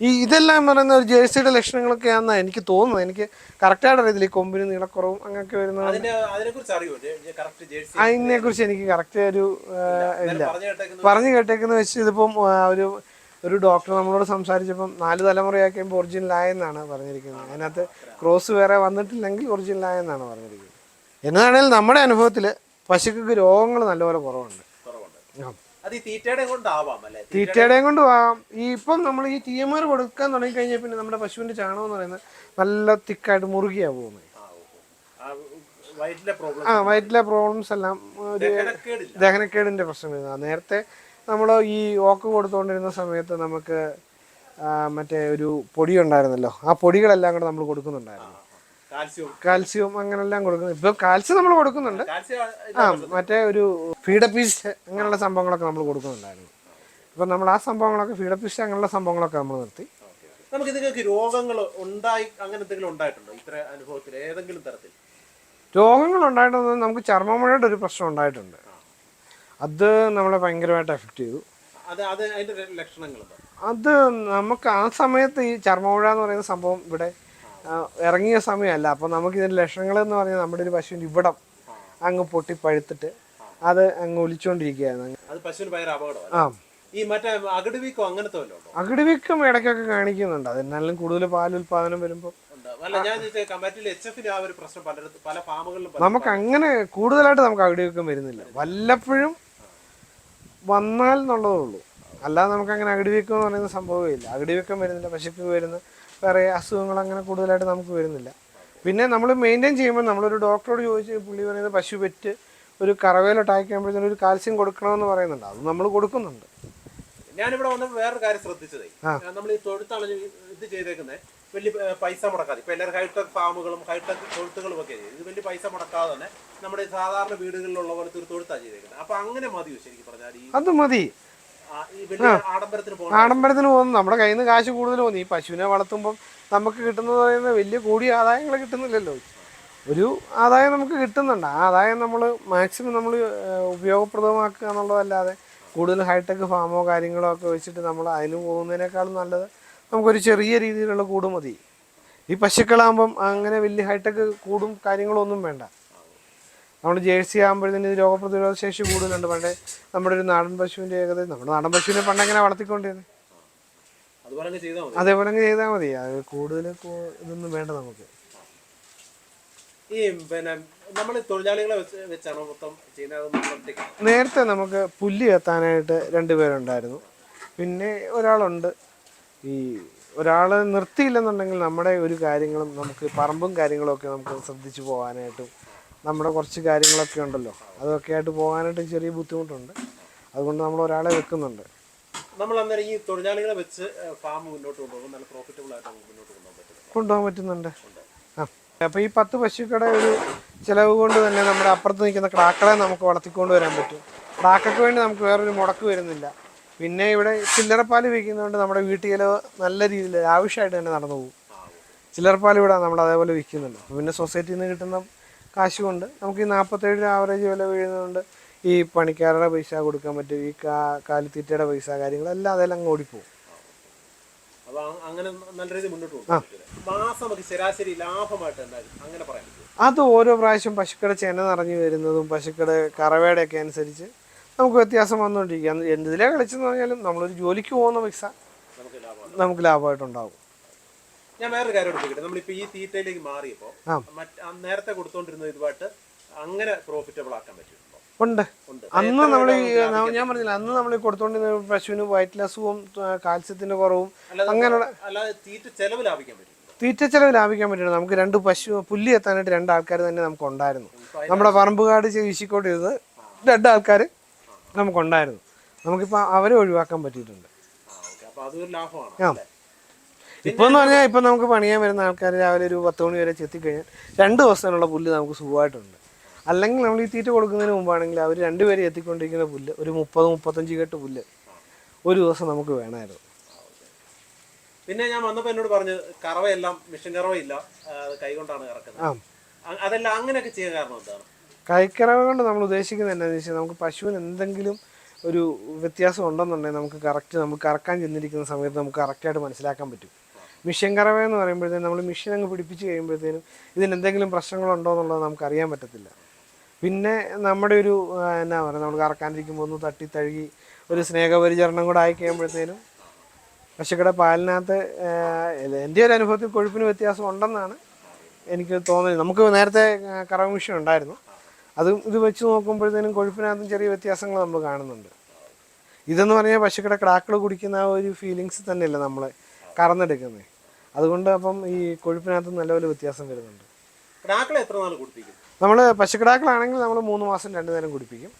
ഈ ഇതെല്ലാം പറയുന്ന ഒരു ജേഴ്സിയുടെ ലക്ഷണങ്ങളൊക്കെയാണെന്ന് എനിക്ക് തോന്നുന്നത്. എനിക്ക് കറക്റ്റായിട്ട് അറിയത്തില്ല ഈ കൊമ്പിന് നീളക്കുറവും അങ്ങനെയൊക്കെ വരുന്ന അതിനെ കുറിച്ച് എനിക്ക് കറക്റ്റ് ഒരു ഇല്ല പറഞ്ഞു കേട്ടേക്കുന്ന വെച്ച് ഇതിപ്പം ഒരു ഒരു ഡോക്ടർ നമ്മളോട് സംസാരിച്ചപ്പം നാല് തലമുറയാക്കുമ്പോൾ ഒറിജിനൽ ആയെന്നാണ് പറഞ്ഞിരിക്കുന്നത്. അതിനകത്ത് ക്രോസ് വേറെ വന്നിട്ടില്ലെങ്കിൽ ഒറിജിനൽ ആയെന്നാണ് പറഞ്ഞിരിക്കുന്നത്. എന്നതാണെങ്കിൽ നമ്മുടെ അനുഭവത്തിൽ പശുക്കൾക്ക് രോഗങ്ങൾ നല്ലപോലെ കുറവുണ്ട്. കുറവുണ്ട്. ആ. അത് ഈ തീറ്റയുടെ കൊണ്ടാവാം അല്ലേ? തീറ്റയുടെയും കൊണ്ട് ആവാം ഈ ഇപ്പം നമ്മൾ ഈ ടി എം ആർ കൊടുക്കാൻ തുടങ്ങി കഴിഞ്ഞാൽ പിന്നെ നമ്മുടെ പശുവിന്റെ ചാണകം എന്ന് പറയുന്നത് നല്ല തിക്കായിട്ട് മുറുകിയാ പോകുന്നത്. വയറ്റിലെ പ്രോബ്ലം ആ വയറ്റിലെ പ്രോബ്ലംസ് എല്ലാം ഒരു ദഹനക്കേടില്ല. ദഹനക്കേടിന്റെ പ്രശ്നം വരുന്നത്. നേരത്തെ നമ്മൾ ഈ ഓക്ക് കൊടുത്തുകൊണ്ടിരുന്ന സമയത്ത് നമുക്ക് ആ, മറ്റേ ഒരു പൊടി ഉണ്ടായിരുന്നല്ലോ. ആ പൊടികളെല്ലാം കൂടെ നമ്മൾ കൊടുക്കുന്നുണ്ടായിരുന്നു. കാൽസ്യം. കാൽസ്യം അങ്ങനെല്ലാം കൊടുക്കുന്നു. ഇപ്പൊ കാൽസ്യം നമ്മൾ കൊടുക്കുന്നുണ്ട്. ആ മറ്റേ ഒരു ഫീഡപ്പീസ്റ്റ് അങ്ങനെയുള്ള സംഭവങ്ങളൊക്കെ നമ്മൾ കൊടുക്കുന്നുണ്ടായിരുന്നു. ഇപ്പൊ നമ്മൾ ആ സംഭവങ്ങളൊക്കെ ഫീഡപ്പീസ്റ്റ് അങ്ങനെയുള്ള സംഭവങ്ങളൊക്കെ നമ്മൾ നിർത്തി. നമുക്ക് നിങ്ങൾക്ക് രോഗങ്ങൾ ഉണ്ടായി അങ്ങനെ എന്തെങ്കിലും ഉണ്ടായിട്ടുണ്ടോ? ഇത്ര അനുഭവത്തിൽ ഏതെങ്കിലും തരത്തിൽ? രോഗങ്ങൾ ഉണ്ടായിട്ടൊന്നും നമുക്ക് ചർമ്മമുഴയുടെ ഒരു പ്രശ്നം ഉണ്ടായിട്ടുണ്ട്. അത് നമ്മളെ ഭയങ്കരമായിട്ട് എഫക്റ്റ് ചെയ്തു. അത് നമുക്ക് ആ സമയത്ത് ഈ ചർമ്മമുഴ എന്ന് പറയുന്ന സംഭവം ഇവിടെ ഇറങ്ങിയ സമയമല്ല. അപ്പോൾ നമുക്ക് ഇതിന്റെ ലക്ഷണങ്ങൾ എന്ന് പറഞ്ഞാൽ നമ്മുടെ ഒരു പശുവിന്റെ ഇവിടം അങ്ങ് പൊട്ടി പഴുത്തിട്ട് അത് അങ്ങ് ഒലിച്ചുകൊണ്ടിരിക്കുകയായിരുന്നു പശുവിന് അപകടമാണ് ആ. ഈ മറ്റേ അകട് വീക്കോ അങ്ങനത്തെ ഉണ്ടോ? ഇടയ്ക്കൊക്കെ കാണിക്കുന്നുണ്ട്. അതിനാലും കൂടുതൽ പാൽ ഉൽപാദനം വരുമ്പോൾ നമുക്ക് അങ്ങനെ കൂടുതലായിട്ട് നമുക്ക് അകിടുവീക്കം വരുന്നില്ല. വല്ലപ്പോഴും വന്നാൽ എന്നുള്ളതേ ഉള്ളൂ. അല്ലാതെ നമുക്ക് അങ്ങനെ അകിടുവീക്കം എന്ന് പറയുന്ന സംഭവമേ ഇല്ല. അകിടിവീക്കം വരുന്നില്ല പശുക്ക് വരുന്ന വേറെ അസുഖങ്ങൾ അങ്ങനെ കൂടുതലായിട്ട് നമുക്ക് വരുന്നില്ല. പിന്നെ നമ്മൾ മെയിന്റെയിൻ ചെയ്യുമ്പോൾ നമ്മളൊരു ഡോക്ടറോട് ചോദിച്ച് പുള്ളി പറയുന്നത് പശു പെറ്റ് ഒരു കറവേലോട്ടായി കഴിയുമ്പോഴത്തേനും ഒരു കാൽസ്യം കൊടുക്കണമെന്ന് പറയുന്നുണ്ട്. അത് നമ്മൾ കൊടുക്കുന്നുണ്ട്. ഞാനിവിടെ വന്നപ്പോൾ വേറൊരു കാര്യം ശ്രദ്ധിച്ചത്. നമ്മൾ ഈ തൊഴുത്താണ് ഇത് ചെയ്തേക്കുന്നത് വലിയ പൈസ മുടക്കാതെ. ഇപ്പം എല്ലാവരും ഹൈടെക് ഫാമുകളും ഹൈടെക് തൊഴുത്തുകളും ഒക്കെ ചെയ്തു ഇത് വലിയ പൈസ മുടക്കാതെ തന്നെ നമ്മുടെ സാധാരണ വീടുകളിലുള്ള പോലത്തെ ഒരു തൊഴുത്താണ് ചെയ്തേക്കുന്നത് അപ്പൊ അങ്ങനെ മതിയോ ശരിക്കും പറഞ്ഞാൽ അത് മതി. ആഡംബരത്തിന് പോകുന്നു. നമ്മുടെ കയ്യിൽ നിന്ന് കാശ് കൂടുതൽ പോകുന്നു. ഈ പശുവിനെ വളർത്തുമ്പം നമുക്ക് കിട്ടുന്നത് വലിയ കൂടിയ ആദായങ്ങൾ കിട്ടുന്നില്ലല്ലോ. ഒരു ആദായം നമുക്ക് കിട്ടുന്നുണ്ട്. ആ ആദായം നമ്മൾ മാക്സിമം നമ്മൾ ഉപയോഗപ്രദമാക്കുക എന്നുള്ളതല്ലാതെ കൂടുതൽ ഹൈടെക് ഫാമോ കാര്യങ്ങളോ ഒക്കെ വെച്ചിട്ട് നമ്മൾ അതിന് പോകുന്നതിനേക്കാളും നല്ലത് നമുക്കൊരു ചെറിയ രീതിയിലുള്ള കൂട് മതി. ഈ പശുക്കളാകുമ്പം അങ്ങനെ വലിയ ഹൈടെക് കൂടും കാര്യങ്ങളൊന്നും വേണ്ട. നമ്മൾ ജേഴ്സി ആകുമ്പോഴത്തേന് രോഗപ്രതിരോധ ശേഷി കൂടുതലുണ്ട്. പണ്ടേ നമ്മുടെ ഒരു നാടൻ പശുവിന്റെ ഏകദേശം നമ്മുടെ നാടൻ പശുവിനെ പണ്ടെങ്ങനെ വളർത്തിക്കൊണ്ടിരുന്നത് അതുപോലെ അങ്ങ് ചെയ്താൽ മതി. അത് കൂടുതൽ ഇതൊന്നും വേണ്ട നമുക്ക്. ഈ പിന്നെ നമ്മൾ തൊഴിലാളികളെ വെച്ചാണോ മൊത്തം ചെയ്യുന്നത്? നേരത്തെ നമുക്ക് പുല്ല് എത്താനായിട്ട് രണ്ടുപേരുണ്ടായിരുന്നു പിന്നെ ഒരാളുണ്ട്. ഈ ഒരാൾ നിർത്തിയില്ലെന്നുണ്ടെങ്കിൽ നമ്മുടെ ഒരു കാര്യങ്ങളും നമുക്ക് പറമ്പും കാര്യങ്ങളും ഒക്കെ നമുക്ക് ശ്രദ്ധിച്ചു പോകാനായിട്ടും നമ്മുടെ കുറച്ച് കാര്യങ്ങളൊക്കെ ഉണ്ടല്ലോ. അതൊക്കെ ആയിട്ട് പോകാനായിട്ട് ചെറിയ ബുദ്ധിമുട്ടുണ്ട്. അതുകൊണ്ട് നമ്മൾ ഒരാളെ വെക്കുന്നുണ്ട്. നമ്മൾ അന്നേരം ഈ തൊഴിലാളികളെ വെച്ച് ഫാം മുന്നോട്ട് കൊണ്ടുപോകും നല്ല പ്രോഫിറ്റബിൾ ആയിട്ട് മുന്നോട്ട് കൊണ്ടുപോകാൻ പറ്റും. കൊണ്ടുപോകാൻ പറ്റുന്നുണ്ട്. ആ. അപ്പോൾ ഈ പത്ത് പശുക്കളുടെ ഒരു ചിലവ് കൊണ്ട് തന്നെ നമ്മുടെ അപ്പുറത്ത് നിൽക്കുന്ന ക്രാക്കളെ നമുക്ക് വളർത്തിക്കൊണ്ട് വരാൻ പറ്റും. ക്രാക്കക്ക് വേണ്ടി നമുക്ക് വേറൊരു മുടക്ക് വരുന്നില്ല. പിന്നെ ഇവിടെ ചില്ലറപ്പാൽ വിൽക്കുന്നതുകൊണ്ട് നമ്മുടെ വീട്ടിൽ നല്ല രീതിയിൽ ആവശ്യമായിട്ട് തന്നെ നടന്നു പോകും. ചില്ലറപ്പാൽ ഇവിടെ നമ്മൾ അതേപോലെ വിൽക്കുന്നുണ്ട്. പിന്നെ സൊസൈറ്റിയിൽ നിന്ന് കിട്ടുന്ന കാശ് കൊണ്ട് നമുക്ക് ഈ നാൽപ്പത്തേഴ് ആവറേജ് വില വീഴുന്നതുകൊണ്ട് ഈ പണിക്കാരുടെ പൈസ കൊടുക്കാൻ പറ്റും. ഈ കാ കാലിത്തീറ്റയുടെ പൈസ കാര്യങ്ങളെല്ലാം അതെല്ലാം അങ്ങ് ഓടിപ്പോകും അങ്ങനെ നല്ല രീതിയിൽ മുന്നോട്ട് പോകും മാസം നമുക്ക് ശരാശരി ലാഭമായിട്ട് എന്തായാലും അങ്ങനെ പറയാൻ അത് ഓരോ പ്രാവശ്യം പശുക്കളുടെ ചെന നിറഞ്ഞു വരുന്നതും പശുക്കളുടെ കറവയുടെ ഒക്കെ അനുസരിച്ച് നമുക്ക് വ്യത്യാസം വന്നുകൊണ്ടിരിക്കുക എന്തിലേ കളിച്ചെന്ന് പറഞ്ഞാലും നമ്മളൊരു ജോലിക്ക് പോകുന്ന പൈസ നമുക്ക് ലാഭമായിട്ടുണ്ടാകും ഞാൻ വേറൊരു കാര്യം എടുത്തിട്ട് നമ്മളിപ്പോ ഈ തീറ്റയിലേക്ക് മാറിയപ്പോ. മറ്റ് നേരത്തെ കൊടുത്തോണ്ടിരുന്ന ഇതുമായിട്ട് അങ്ങനെ പ്രോഫിറ്റബിൾ ആക്കാൻ പറ്റും ഉണ്ട്. അന്ന് നമ്മൾ ഞാൻ പറഞ്ഞില്ല അന്ന് നമ്മൾ കൊടുത്തോണ്ടിരുന്ന പശുവിന് വൈറ്റ് അസുഖവും കാൽസ്യത്തിന്റെ കുറവും അങ്ങനെയുള്ള തീറ്റ ചെലവ് ലാഭിക്കാൻ പറ്റും തീറ്റ ചെലവ് ലാഭിക്കാൻ പറ്റില്ല നമുക്ക് രണ്ട് പശു പുല്ല് എത്താനായിട്ട് രണ്ട് ആൾക്കാർ തന്നെ നമുക്ക് ഉണ്ടായിരുന്നു നമ്മുടെ പറമ്പുകാട് ചികിത്സിക്കോട്ടിരുന്ന് രണ്ട് ആൾക്കാർ നമുക്കുണ്ടായിരുന്നു. നമുക്കിപ്പോൾ അവരെ ഒഴിവാക്കാൻ പറ്റിയിട്ടുണ്ട്. ആ ഇപ്പൊ എന്ന് പറഞ്ഞാൽ ഇപ്പൊ നമുക്ക് പണിയാൻ വരുന്ന ആൾക്കാർ രാവിലെ ഒരു പത്ത് മണി വരെ ചെത്തിക്കഴിഞ്ഞാൽ രണ്ട് ദിവസത്തിനുള്ള പുല്ല് നമുക്ക് സുഖമായിട്ടുണ്ട്. അല്ലെങ്കിൽ നമ്മൾ ഈ തീറ്റ കൊടുക്കുന്നതിന് മുമ്പാണെങ്കിൽ അവർ രണ്ടുപേരെ എത്തിക്കൊണ്ടിരിക്കുന്ന പുല്ല് ഒരു മുപ്പത് മുപ്പത്തഞ്ച് കെട്ട് പുല്ല് ഒരു ദിവസം നമുക്ക് വേണമായിരുന്നു. പിന്നെ ഞാൻ വന്നപ്പോ എന്നോട് പറഞ്ഞു കറവയെല്ലാം മിഷൻ കറവയില്ല കൈകൊണ്ടാണ് ഇറക്കുന്നത് അതെല്ലാം അങ്ങനെയൊക്കെ ചെയ്യാൻ കാരണം എന്താണ്? കൈക്കറവ കൊണ്ട് നമ്മൾ ഉദ്ദേശിക്കുന്നത് എന്താണെന്ന് വെച്ചാൽ നമുക്ക് പശുവിന് എന്തെങ്കിലും ഒരു വ്യത്യാസം ഉണ്ടെന്നുണ്ടെങ്കിൽ നമുക്ക് കറക്റ്റ് നമുക്ക് കറക്കാൻ ചെന്നിരിക്കുന്ന സമയത്ത് നമുക്ക് കറക്റ്റായിട്ട് മനസ്സിലാക്കാൻ പറ്റും. മിഷൻ കറവ എന്ന് പറയുമ്പോഴത്തേനും നമ്മൾ മിഷൻ അങ്ങ് പിടിപ്പിച്ച് കഴിയുമ്പോഴത്തേനും ഇതിന് എന്തെങ്കിലും പ്രശ്നങ്ങളുണ്ടോ എന്നുള്ളത് നമുക്ക് അറിയാൻ പറ്റത്തില്ല. പിന്നെ നമ്മുടെ ഒരു എന്നാ പറയുക നമ്മൾ കറക്കാനിരിക്കുമ്പോൾ ഒന്ന് തട്ടി തഴുകി ഒരു സ്നേഹപരിചരണം കൂടെ ആയി കഴിയുമ്പോഴത്തേനും പശുക്കളുടെ പാലിനകത്ത് എന്റെ ഒരു അനുഭവത്തിൽ കൊഴുപ്പിന് വ്യത്യാസം ഉണ്ടെന്നാണ് എനിക്ക് തോന്നുന്നത്. നമുക്ക് നേരത്തെ കറവ കറവ് മിഷൻ ഉണ്ടായിരുന്നു. അതും ഇത് വെച്ച് നോക്കുമ്പോഴത്തേനും കൊഴുപ്പിനകത്തും ചെറിയ വ്യത്യാസങ്ങൾ നമ്മൾ കാണുന്നുണ്ട്. ഇതെന്ന് പറഞ്ഞാൽ പശുക്കളുടെ ക്രാക്കിൾ കുടിക്കുന്ന ആ ഒരു ഫീലിങ്സ് തന്നെയല്ല നമ്മൾ കറന്നെടുക്കുന്നത്. അതുകൊണ്ട് അപ്പം ഈ കൊഴുപ്പിനകത്ത് നല്ലപോലെ വ്യത്യാസം വരുന്നുണ്ട്. കിടാക്കളെ എത്ര നാൾ കുടിപ്പിക്കും? നമ്മൾ പശുക്കിടാക്കളാണെങ്കിൽ നമ്മൾ മൂന്ന് മാസം രണ്ട് നേരം കുടിപ്പിക്കും.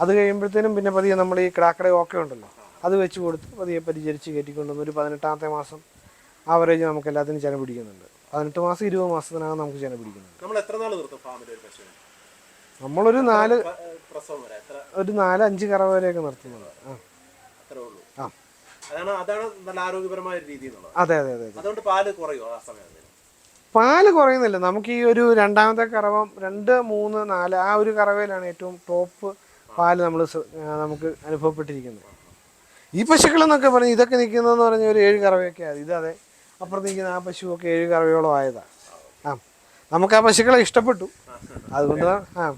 അത് കഴിയുമ്പോഴത്തേനും പിന്നെ പതിയെ നമ്മൾ ഈ കിടാക്കട ഓക്കെ ഉണ്ടല്ലോ അത് വെച്ച് കൊടുത്ത് പതിയെ പരിചരിച്ച് കയറ്റിക്കൊണ്ടുവന്ന് ഒരു പതിനെട്ടാമത്തെ മാസം ആവറേജ് നമുക്ക് എല്ലാത്തിനും ചെന പിടിക്കുന്നുണ്ട്. പതിനെട്ട് മാസം ഇരുപത് മാസത്തിനകം നമുക്ക് ചെന പിടിക്കുന്നുണ്ട്. നമ്മൾ എത്ര നാൾ നിർത്തും ഫാമിൽ ഒരു പശുവിനെ? നമ്മളൊരു നാല് ഒരു നാല് അഞ്ച് കറ വരെയൊക്കെ നിർത്തുന്നത് ആ. അത്രേ ഉള്ളൂ. അതാണ് അതാണ് നല്ല ആരോഗ്യപരമായ രീതി എന്നുള്ളത്. അതെ അതെ അതെ അതെ. അതുകൊണ്ട് പാൽ കുറയോ ആ സമയത്ത്? പാൽ കുറയുന്നില്ല. നമുക്ക് ഈ ഒരു രണ്ടാമത്തെ കറവം രണ്ട് മൂന്ന് നാല് ആ ഒരു കറവയിലാണ് ഏറ്റവും ടോപ്പ് പാൽ നമ്മൾ നമുക്ക് അനുഭവപ്പെട്ടിരിക്കുന്നത്. ഈ പശുക്കളെന്നൊക്കെ പറഞ്ഞു ഇതൊക്കെ നിൽക്കുന്നതെന്ന് പറഞ്ഞ ഒരു ഏഴ് കറവയൊക്കെ ആയത് ഇതതെ അപ്പുറത്ത് നിൽക്കുന്ന ആ പശു ഒക്കെ ഏഴ് കറവയോളം ആയതാ. ആ നമുക്ക് ആ പശുക്കളെ ഇഷ്ടപ്പെട്ടു. അതുകൊണ്ട് ആ-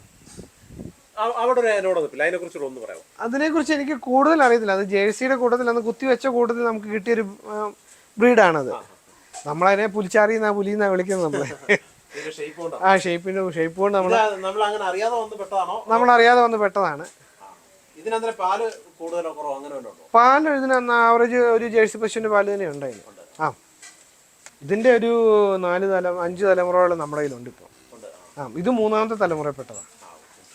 അവിടെ ഒരു അതിനെ കുറിച്ചുള്ള ഒന്ന് പറയാമോ? അതിനെക്കുറിച്ച് എനിക്ക് കൂടുതൽ അറിയത്തില്ല. അത് ജേഴ്സിയുടെ കൂട്ടത്തിൽ അന്ന് കുത്തിവെച്ച കൂട്ടത്തിൽ നമുക്ക് കിട്ടിയൊരു ബ്രീഡാണത്. നമ്മളതിനെ പുലിച്ചാറി എന്നാ പുലി എന്നാ വിളിക്കുന്നത് നമ്മളെ ആ ഷേപ്പിന്റെ ഷേപ്പ് കൊണ്ട് നമ്മൾ നമ്മൾ അങ്ങനെ അറിയാതെ വന്ന് പെട്ടതാണോ? നമ്മൾ അറിയാതെ വന്ന് പെട്ടതാണ്. ഇതിനന്തരം പാൽ കൂടുതലോ കുറവോ അങ്ങനെ പാൽ ഇതിന് ആവറേജ് ഒരു ജേഴ്സി പശുവിന്റെ പാൽ തന്നെ ഉണ്ടായിരുന്നു. ആ. ഇതിന്റെ ഒരു നാല് തല അഞ്ച് തലമുറകൾ നമ്മുടെ കയ്യിലുണ്ട് ഇപ്പോൾ ആ ഇത് മൂന്നാമത്തെ തലമുറയിൽപ്പെട്ടതാണ്.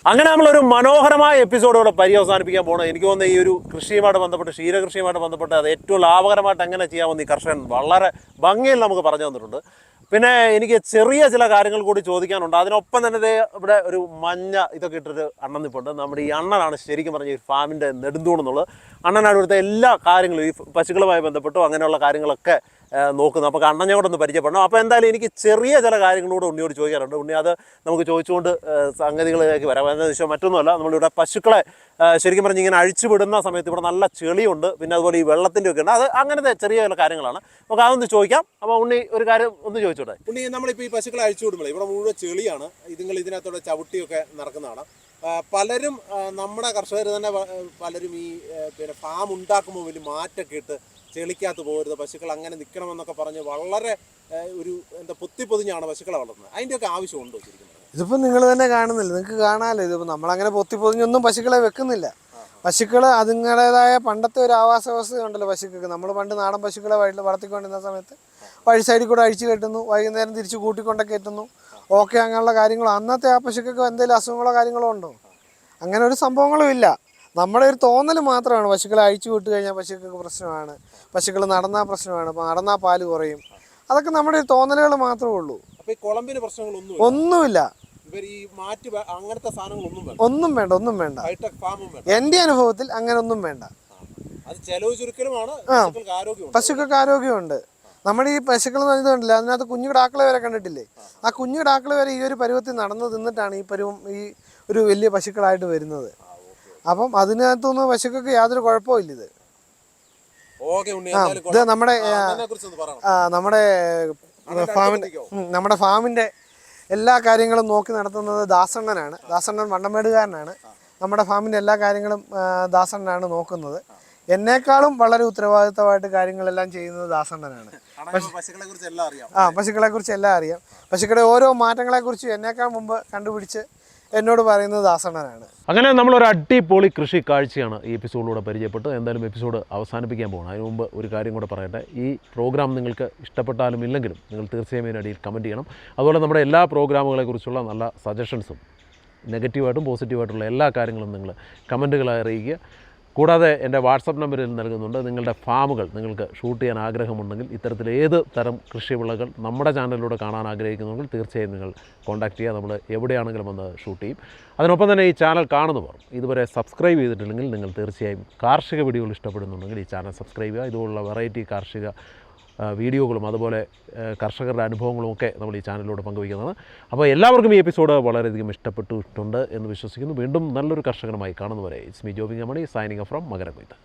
അങ്ങനെ നമ്മളൊരു മനോഹരമായ എപ്പിസോഡ് ഇവിടെ പര്യവസാനിപ്പിക്കാൻ പോകണം എനിക്ക് തോന്നുന്നത് ഈ ഒരു കൃഷിയുമായിട്ട് ബന്ധപ്പെട്ട് ക്ഷീരകൃഷിയുമായിട്ട് ബന്ധപ്പെട്ട് അത് ഏറ്റവും ലാഭകരമായിട്ട് എങ്ങനെ ചെയ്യാമെന്ന് ഈ കർഷകൻ വളരെ ഭംഗിയിൽ നമുക്ക് പറഞ്ഞു തന്നിട്ടുണ്ട്. പിന്നെ എനിക്ക് ചെറിയ ചില കാര്യങ്ങൾ കൂടി ചോദിക്കാനുണ്ട്. അതിനൊപ്പം തന്നെ ഇവിടെ ഒരു മഞ്ഞ ഇതൊക്കെ ഇട്ടൊരു അണ്ണൻ നിപ്പുണ്ട്. നമ്മുടെ ഈ അണ്ണനാണ് ശരിക്കും പറഞ്ഞ ഈ ഫാമിന്റെ നെടുന്തൂണെന്നുള്ളത്. അണ്ണനാണ് ഇവിടുത്തെ എല്ലാ കാര്യങ്ങളും ഈ പശുക്കളുമായി ബന്ധപ്പെട്ടോ അങ്ങനെയുള്ള കാര്യങ്ങളൊക്കെ നോക്കുന്നത് അപ്പോൾ കണ്ണഞ്ഞോടൊന്ന് പരിചയപ്പെടണം. അപ്പോൾ എന്തായാലും എനിക്ക് ചെറിയ ചില കാര്യങ്ങളോട് ഉണ്ണിയോട് ചോദിക്കാറുണ്ട് ഉണ്ണി അത് നമുക്ക് ചോദിച്ചുകൊണ്ട് സംഗതികളിലേക്ക് വരാം. എന്താണെന്ന് വെച്ചാൽ മറ്റൊന്നുമല്ല നമ്മളിവിടെ പശുക്കളെ ശരിക്കും പറഞ്ഞ് ഇങ്ങനെ അഴിച്ചുവിടുന്ന സമയത്ത് ഇവിടെ നല്ല ചെളിയുണ്ട്. പിന്നെ അതുപോലെ ഈ വെള്ളത്തിന്റെ ഒക്കെ ഉണ്ട്. അത് അങ്ങനത്തെ ചെറിയ ചില കാര്യങ്ങളാണ്. നമുക്ക് അതൊന്ന് ചോദിക്കാം. അപ്പോൾ ഉണ്ണി ഒരു കാര്യം ഒന്ന് ചോദിച്ചോട്ടെ? ഉണ്ണി നമ്മളിപ്പോൾ ഈ പശുക്കളെ അഴിച്ചു വിടുമ്പോൾ ഇവിടെ മുഴുവൻ ചെളിയാണ്. ഇതുങ്ങൾ ഇതിനകത്തോടെ ചവിട്ടിയൊക്കെ നടക്കുന്നതാണ്. പലരും നമ്മുടെ കർഷകർ തന്നെ പലരും ഈ പിന്നെ ഫാം ഉണ്ടാക്കുമ്പോൾ വലിയ മാറ്റൊക്കെ ഇട്ട് ചെളിക്കകത്ത് പോകരുത്. പശുക്കൾ അങ്ങനെ നിൽക്കണമെന്നൊക്കെ പറഞ്ഞ് വളരെ ഒരു എന്താ പൊത്തി പൊതിഞ്ഞാണ് പശുക്കളെ വളർത്തുന്നത്. അതിന്റെയൊക്കെ ആവശ്യമുണ്ടോ ശരിക്കും? ഇതിപ്പോൾ നിങ്ങൾ തന്നെ കാണുന്നില്ല. നിങ്ങൾക്ക് കാണാമല്ലോ. ഇതിപ്പോൾ നമ്മളങ്ങനെ പൊത്തി പൊതിഞ്ഞൊന്നും പശുക്കളെ വെക്കുന്നില്ല. പശുക്കൾ അതുങ്ങളുടേതായ പണ്ടത്തെ ഒരു ആവാസ വ്യവസ്ഥ ഉണ്ടല്ലോ പശുക്കൾക്ക്. നമ്മൾ പണ്ട് നാടൻ പശുക്കളെ വഴി വളർത്തിക്കൊണ്ടിരുന്ന സമയത്ത് വഴി സൈഡിൽ കൂടെ അഴിച്ചു കെട്ടുന്നു വൈകുന്നേരം തിരിച്ച് കൂട്ടിക്കൊണ്ടൊക്കെ എത്തുന്നു ഓക്കെ അങ്ങനെയുള്ള കാര്യങ്ങളോ അന്നത്തെ ആ പശുക്കൾക്ക് എന്തെങ്കിലും അസുഖങ്ങളോ കാര്യങ്ങളോ ഉണ്ടോ? അങ്ങനെ ഒരു സംഭവങ്ങളും ഇല്ല. നമ്മുടെ ഒരു തോന്നൽ മാത്രമാണ്. പശുക്കളെ അഴിച്ചു വിട്ട് കഴിഞ്ഞാൽ പശുക്കൾക്ക് പ്രശ്നമാണ്. പശുക്കൾ നടന്നാൽ പ്രശ്നമാണ്. നടന്നാൽ പാൽ കുറയും. അതൊക്കെ നമ്മുടെ ഒരു തോന്നലുകൾ മാത്രമേ ഉള്ളൂ. കുളമ്പിന് പ്രശ്നങ്ങളൊന്നും ഒന്നുമില്ല. അങ്ങനത്തെ സാധനങ്ങളൊന്നും ഒന്നും വേണ്ട ഒന്നും വേണ്ട. എന്റെ അനുഭവത്തിൽ അങ്ങനെ ഒന്നും വേണ്ട പശുക്കൾക്ക് ആരോഗ്യമുണ്ട്. നമ്മുടെ ഈ പശുക്കൾ ഇത് കണ്ടില്ല അതിനകത്ത് കുഞ്ഞു കിടാക്കളെ വരെ കണ്ടിട്ടില്ലേ? ആ കുഞ്ഞു കിടാക്കളെ വരെ ഈ ഒരു പരുവത്തിൽ നടന്നു തിന്നിട്ടാണ് ഈ പരുവം ഈ ഒരു വലിയ പശുക്കളായിട്ട് വരുന്നത്. അപ്പം അതിനകത്തൊന്നും പശുക്കൾക്ക് യാതൊരു ഇത്. ഉണ്ണി. ആ എന്തായാലും ഇത് നമ്മുടെ നമ്മുടെ ഫാമിന്റെ നമ്മുടെ ഫാമിന്റെ എല്ലാ കാര്യങ്ങളും നോക്കി നടത്തുന്നത് ദാസണ്ണനാണ്. ദാസണ്ണൻ വണ്ണമേടുകാരനാണ് നമ്മുടെ ഫാമിന്റെ എല്ലാ കാര്യങ്ങളും ദാസണ്ണനാണ് നോക്കുന്നത്. എന്നേക്കാളും വളരെ ഉത്തരവാദിത്തമായിട്ട് കാര്യങ്ങളെല്ലാം ചെയ്യുന്നത് ദാസണ്ണനാണ്. ആ പശുക്കളെ കുറിച്ച് എല്ലാം അറിയാം. പശുക്കളുടെ ഓരോ മാറ്റങ്ങളെ കുറിച്ച് എന്നേക്കാൾ മുമ്പ് കണ്ടുപിടിച്ച് എന്നോട് പറയുന്നത് ദാസണ്ണനാണ്. അങ്ങനെ നമ്മൾ ഒരു അടിപൊളി കൃഷി കാഴ്ചയാണ് ഈ എപ്പിസോഡിലൂടെ പരിചയപ്പെട്ടത്. എന്തായാലും എപ്പിസോഡ് അവസാനിപ്പിക്കാൻ പോകണം അതിന് മുമ്പ് ഒരു കാര്യം കൂടെ പറയട്ടെ. ഈ പ്രോഗ്രാം നിങ്ങൾക്ക് ഇഷ്ടപ്പെട്ടാലും ഇല്ലെങ്കിലും നിങ്ങൾ തീർച്ചയായും ഇതിനടിയിൽ കമന്റ് ചെയ്യണം. അതുപോലെ നമ്മുടെ എല്ലാ പ്രോഗ്രാമുകളെക്കുറിച്ചുള്ള നല്ല സജഷൻസും നെഗറ്റീവായിട്ടും പോസിറ്റീവായിട്ടുള്ള എല്ലാ കാര്യങ്ങളും നിങ്ങൾ കമന്റുകളായി അറിയിക്കുക. കൂടാതെ എന്റെ വാട്സപ്പ് നമ്പറിൽ നൽകുന്നുണ്ട്. നിങ്ങളുടെ ഫാമുകൾ നിങ്ങൾക്ക് ഷൂട്ട് ചെയ്യാൻ ആഗ്രഹമുണ്ടെങ്കിൽ ഇത്തരത്തിൽ ഏത് തരം കൃഷിവിളകൾ നമ്മുടെ ചാനലിലൂടെ കാണാൻ ആഗ്രഹിക്കുന്നെങ്കിൽ തീർച്ചയായും നിങ്ങൾ കോൺടാക്റ്റ് ചെയ്യുക. നമ്മൾ എവിടെയാണെങ്കിലും വന്ന് ഷൂട്ട് ചെയ്യും. അതിനൊപ്പം തന്നെ ഈ ചാനൽ കാണുന്നവർ ഇതുവരെ സബ്സ്ക്രൈബ് ചെയ്തിട്ടില്ലെങ്കിൽ നിങ്ങൾ തീർച്ചയായും കാർഷിക വീഡിയോകൾ ഇഷ്ടപ്പെടുന്നുണ്ടെങ്കിൽ ഈ ചാനൽ സബ്സ്ക്രൈബ് ചെയ്യുക. ഇതുപോലുള്ള വെറൈറ്റി കാർഷിക വീഡിയോകളും അതുപോലെ കർഷകരുടെ അനുഭവങ്ങളും ഒക്കെ നമ്മൾ ഈ ചാനലിലൂടെ പങ്കുവയ്ക്കുന്നതാണ്. അപ്പോൾ എല്ലാവർക്കും ഈ എപ്പിസോഡ് വളരെയധികം ഇഷ്ടപ്പെട്ടിട്ടുണ്ട് എന്ന് വിശ്വസിക്കുന്നു. വീണ്ടും നല്ലൊരു കർഷകനുമായി കാണുന്നവരെ it's me Jobin Mani signing from മകരക്കൊയ്ത്ത്